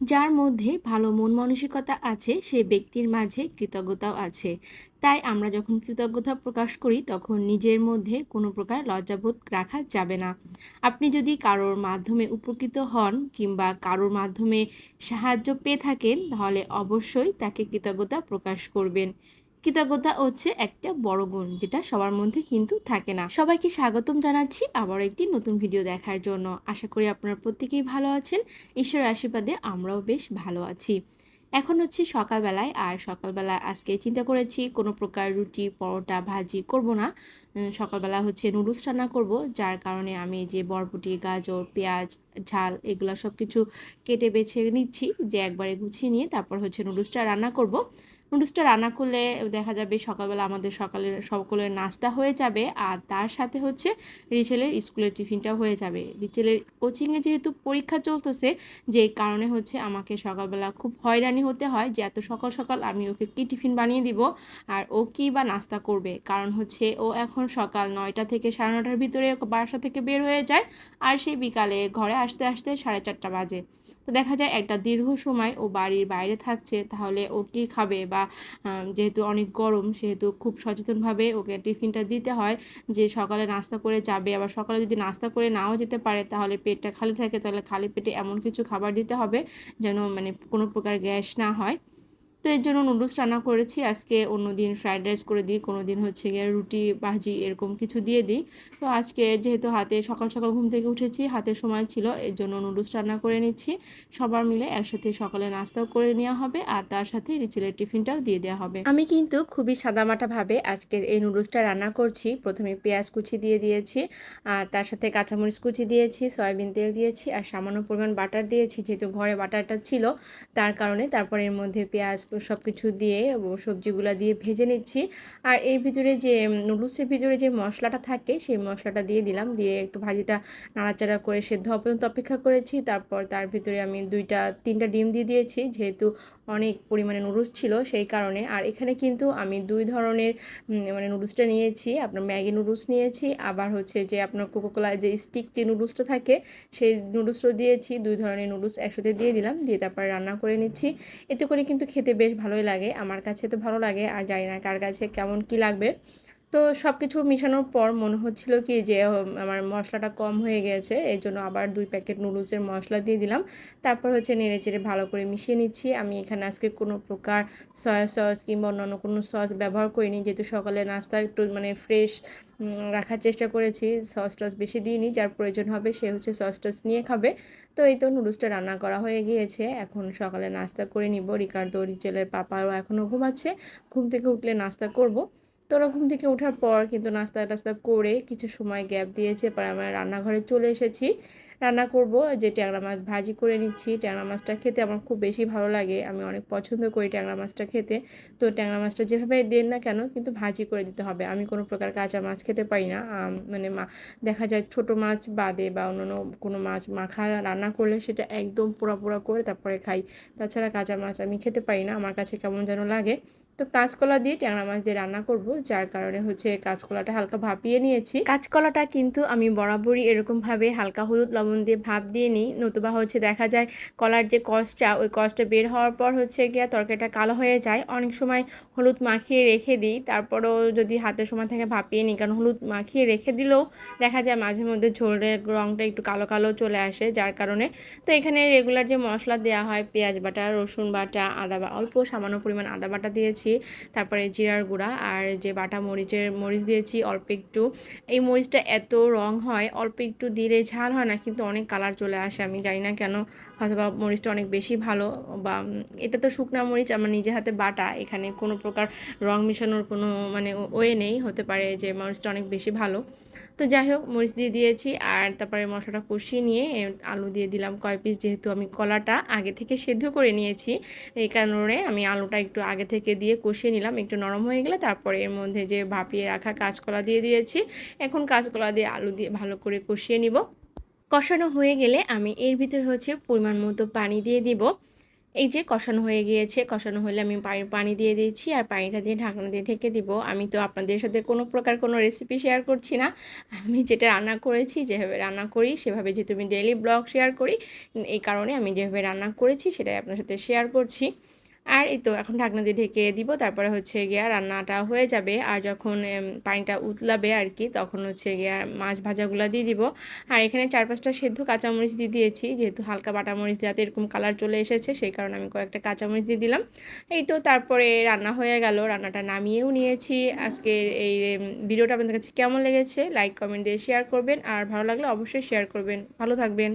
যার মধ্যে ভালো মন মানসিকতা আছে, সে ব্যক্তির মাঝে কৃতজ্ঞতাও আছে। তাই আমরা যখন কৃতজ্ঞতা প্রকাশ করি, তখন নিজের মধ্যে কোনো প্রকার লজ্জাবোধ রাখা যাবে না। আপনি যদি কারোর মাধ্যমে উপকৃত হন কিংবা কারোর মাধ্যমে সাহায্য পেয়ে থাকেন, তাহলে অবশ্যই তাকে কৃতজ্ঞতা প্রকাশ করবেন। কৃতজ্ঞতা হচ্ছে একটা বড় গুণ যেটা সবার মধ্যে কিন্তু থাকে না। সবাইকে স্বাগতম জানাচ্ছি আবার একটি নতুন ভিডিও দেখার জন্য। আশা করি আপনারা প্রত্যেকেই ভালো আছেন। ঈশ্বরের আশীর্বাদে আমরাও বেশ ভালো আছি। এখন হচ্ছে সকালবেলায় আর সকালবেলা আজকে চিন্তা করেছি কোনো প্রকার রুটি, পরোটা, ভাজি করব না। সকালবেলা হচ্ছে নুডলস রান্না করব, যার কারণে আমি যে বরবটি, গাজর, পেঁয়াজ, ঝাল এগুলো সব কিছু কেটে বেছে নিচ্ছি, যে একবারে গুছিয়ে নিয়ে তারপর হচ্ছে নুডলসটা রান্না করব। নুডলসটা রান্না করলে দেখা যাবে সকালবেলা আমাদের সকালের সকলের নাস্তা হয়ে যাবে, আর তার সাথে হচ্ছে রিচেলের স্কুলের টিফিনটা হয়ে যাবে। রিচেলের কোচিংয়ে যেহেতু পরীক্ষা চলতেছে, যে কারণে হচ্ছে আমাকে সকালবেলা খুব হয়রানি হতে হয় যে এত সকাল সকাল আমি ওকে কী টিফিন বানিয়ে দিব, আর ও কী বা নাস্তা করবে। কারণ হচ্ছে ও এখন সকাল নয়টা থেকে সাড়ে নটার ভিতরে বাসা থেকে বের হয়ে যায়, আর সেই বিকালে ঘরে আসতে আসতে সাড়ে চারটা বাজে। তো দেখা যায় একটা দীর্ঘ সময় ও বাড়ির বাইরে থাকছে, তাহলে ও কী খাবে? বা যেহেতু অনেক গরম, সেহেতু খুব সচেতনভাবে ওকে টিফিনটা দিতে হয় যে সকালে নাস্তা করে যাবে। আবার সকালে যদি নাস্তা করে নাও যেতে পারে, তাহলে পেটটা খালি থাকে, তাহলে খালি পেটে এমন কিছু খাবার দিতে হবে যেন মানে কোনো প্রকার গ্যাস না হয়। তো এর জন্য নুডলস রান্না করেছি। আজকে অন্য দিন ফ্রাইড রাইস করে দিই, কোনো দিন হচ্ছে গিয়ে রুটি, ভাজি এরকম কিছু দিয়ে দিই। তো আজকে যেহেতু হাতে সকাল সকাল ঘুম থেকে উঠেছি, হাতে সময় ছিল, এর জন্য নুডলস রান্না করে নিচ্ছি। সবার মিলে একসাথে সকালে নাস্তাও করে নেওয়া হবে আর তার সাথে রিচেলের টিফিনটাও দিয়ে দেওয়া হবে। আমি কিন্তু খুবই সাদামাটাভাবে আজকের এই নুডলসটা রান্না করছি। প্রথমে পেঁয়াজ কুচি দিয়ে দিয়েছি, আর তার সাথে কাঁচামরিচ কুচি দিয়েছি, সয়াবিন তেল দিয়েছি, আর সামান্য পরিমাণ বাটার দিয়েছি। যেহেতু ঘরে বাটারটা ছিল, তার কারণে তারপর এর মধ্যে পেঁয়াজ সব কিছু দিয়ে সবজিগুলো দিয়ে ভেজে নিচ্ছি। আর এর ভিতরে যে নুডলসের ভিতরে যে মশলাটা থাকে, সেই মশলাটা দিয়ে দিলাম। দিয়ে একটু ভাজিটা নাড়াচাড়া করে সেদ্ধ হওয়া পর্যন্ত অপেক্ষা করেছি। তারপর তার ভিতরে আমি দুইটা, তিনটা ডিম দিয়ে দিয়েছি। যেহেতু অনেক পরিমাণে নুডলস ছিল সেই কারণে। আর এখানে কিন্তু আমি দুই ধরনের মানে নুডলসটা নিয়েছি। আপনার ম্যাগি নুডলস নিয়েছি। আবার হচ্ছে যে, আপনার কোকোকোলা যে স্টিক যে নুডলসটা থাকে, সেই নুডলসও দিয়েছি। দুই ধরনের নুডলস একসাথে দিয়ে দিলাম। দিয়ে তারপরে রান্না করে নিচ্ছি। এতে করে কিন্তু খেতে বেশ ভালোই লাগে। আমার কাছে তো ভালো লাগে, আর জানি না কার কাছে কেমন কি লাগবে। তো সব কিছু মিশানোর পর মনে হচ্ছিল কি যে আমার মশলাটা কম হয়ে গেছে, এর জন্য আবার দুই প্যাকেট নুডলসের মশলা দিয়ে দিলাম। তারপর হচ্ছে নেড়ে চেড়ে ভালো করে মিশিয়ে নিচ্ছি। আমি এখানে আজকে কোনো প্রকার সয়া সস কিংবা অন্যান্য কোনো সস ব্যবহার করিনি, যেহেতু সকালে নাস্তা একটু মানে ফ্রেশ রাখার চেষ্টা করেছি। সস টস বেশি দিইনি, যার প্রয়োজন হবে সে হচ্ছে সস টস নিয়ে খাবে। তো এই তো নুডলসটা রান্না করা হয়ে গিয়েছে। এখন সকালে নাস্তা করে নিব। রিকার্ডো রিচেলের পাপাও এখনও ঘুমাচ্ছে। ঘুম থেকে উঠলে নাস্তা করব। তো ওরা ঘুম থেকে ওঠার পর কিন্তু নাস্তা টাস্তা করে কিছু সময় গ্যাপ দিয়েছে। পরে আমরা রান্নাঘরে চলে এসেছি। রান্না করব। যে ট্যাংরা মাছ ভাজি করে নিচ্ছি। ট্যাংরা মাছটা খেতে আমার খুব বেশি ভালো লাগে। আমি অনেক পছন্দ করি ট্যাংরা মাছটা খেতে। তো ট্যাংরা মাছটা যেভাবে দেন না কেন, কিন্তু ভাজি করে দিতে হবে। আমি কোনো প্রকার কাঁচা মাছ খেতে পারি না। মানে মা, দেখা যায় ছোট মাছ বাদে বা অন্য কোনো মাছ মাখা রান্না করলে সেটা একদম পোড়া পোড়া করে তারপরে খাই। তাছাড়া কাঁচা মাছ আমি খেতে পারি না। আমার কাছে কেমন যেন লাগে। তো কাঁচকলা দিয়ে ট্যাংরা মাছ দিয়ে রান্না করব, যার কারণে হচ্ছে কাঁচকলাটা হালকা ভাপিয়ে নিয়েছি। কাঁচকলাটা কিন্তু আমি বরাবরই এরকমভাবে হালকা হলুদ লবণ দিয়ে ভাপ দিয়ে নিই, নতুবা হচ্ছে দেখা যায় কলার যে কষটা, ওই কষটা বের হওয়ার পর হচ্ছে গিয়া তরকারিটা কালো হয়ে যায়। অনেক সময় হলুদ মাখিয়ে রেখে দিই, তারপরও যদি হাতের সময় থেকে ভাপিয়ে নিই, কারণ হলুদ মাখিয়ে রেখে দিলেও দেখা যায় মাঝে মধ্যে ঝোলের রঙটা একটু কালো কালো চলে আসে, যার কারণে। তো এখানে রেগুলার যে মশলা দেওয়া হয়, পেঁয়াজ বাটা, রসুন বাটা, আদা বা অল্প সামান্য পরিমাণ আদা বাটা দিয়েছি। তারপরে জিরার গুঁড়া আর যে বাটা মরিচের মরিচ দিয়েছি অল্প একটু। এই মরিচটা এত রং হয়, অল্প একটু দিলে ঝাল হয় না, কিন্তু অনেক কালার চলে আসে। আমি জানি না কেন হয়তো বা মরিচটা অনেক বেশি ভালো বা, এটা তো শুকনা মরিচ, আমার নিজে হাতে বাটা, এখানে কোনো প্রকার রং মেশানোর কোনো মানে ওয়ে নেই, হতে পারে যে মরিচটা অনেক বেশি ভালো। তো যাই হোক, মরিচ দিয়ে দিয়েছি আর তারপরে মশলাটা কষিয়ে নিয়ে আলু দিয়ে দিলাম কয় পিস যেহেতু আমি কলাটা আগে থেকে সেদ্ধ করে নিয়েছি। এই কারণে আমি আলুটা একটু আগে থেকে দিয়ে কষিয়ে নিলাম, একটু নরম হয়ে গেলে তারপরে এর মধ্যে যে ভাপিয়ে রাখা কাঁচকলা দিয়ে দিয়েছি। এখন কাঁচকলা দিয়ে আলু দিয়ে ভালো করে কষিয়ে নিব। কষানো হয়ে গেলে আমি এর ভিতর হচ্ছে পরিমাণ মতো পানি দিয়ে দিব। এই যে কষানো হয়ে গিয়েছে, কষানো হলে আমি পানি দিয়ে দিয়েছি আর পানিটা দিয়ে ঢাকনা দিয়ে ঢেকে দিব। আমি তো আপনাদের সাথে কোনো প্রকার কোনো রেসিপি শেয়ার করছি না। আমি যেটা রান্না করেছি, যেভাবে রান্না করি, সেভাবে যেহেতু আমি ডেলি ব্লগ শেয়ার করি, এই কারণে আমি যেভাবে রান্না করেছি, সেটাই আপনার সাথে শেয়ার করছি। আর এই তো এখন ঢাকনা দিয়ে ঢেকে দিব, তারপরে হচ্ছে গিয়া রান্নাটা হয়ে যাবে। আর যখন পানিটা উতলাবে আর কি তখন হচ্ছে গিয়া মাছ ভাজাগুলো দিয়ে দিব। আর এখানে চার পাঁচটা সেদ্ধ কাঁচামরিচ দিয়ে দিয়েছি, যেহেতু হালকা বাটা মরিচ দেওয়াতে এরকম কালার চলে এসেছে, সেই কারণে আমি কয়েকটা কাঁচামরিচ দিয়ে দিলাম। এই তো তারপরে রান্না হয়ে গেল, রান্নাটা নামিয়েও নিয়েছি। আজকের এই ভিডিওটা আপনাদের কাছে কেমন লেগেছে, লাইক, কমেন্ট দিয়ে শেয়ার করবেন। আর ভালো লাগলে অবশ্যই শেয়ার করবেন। ভালো থাকবেন।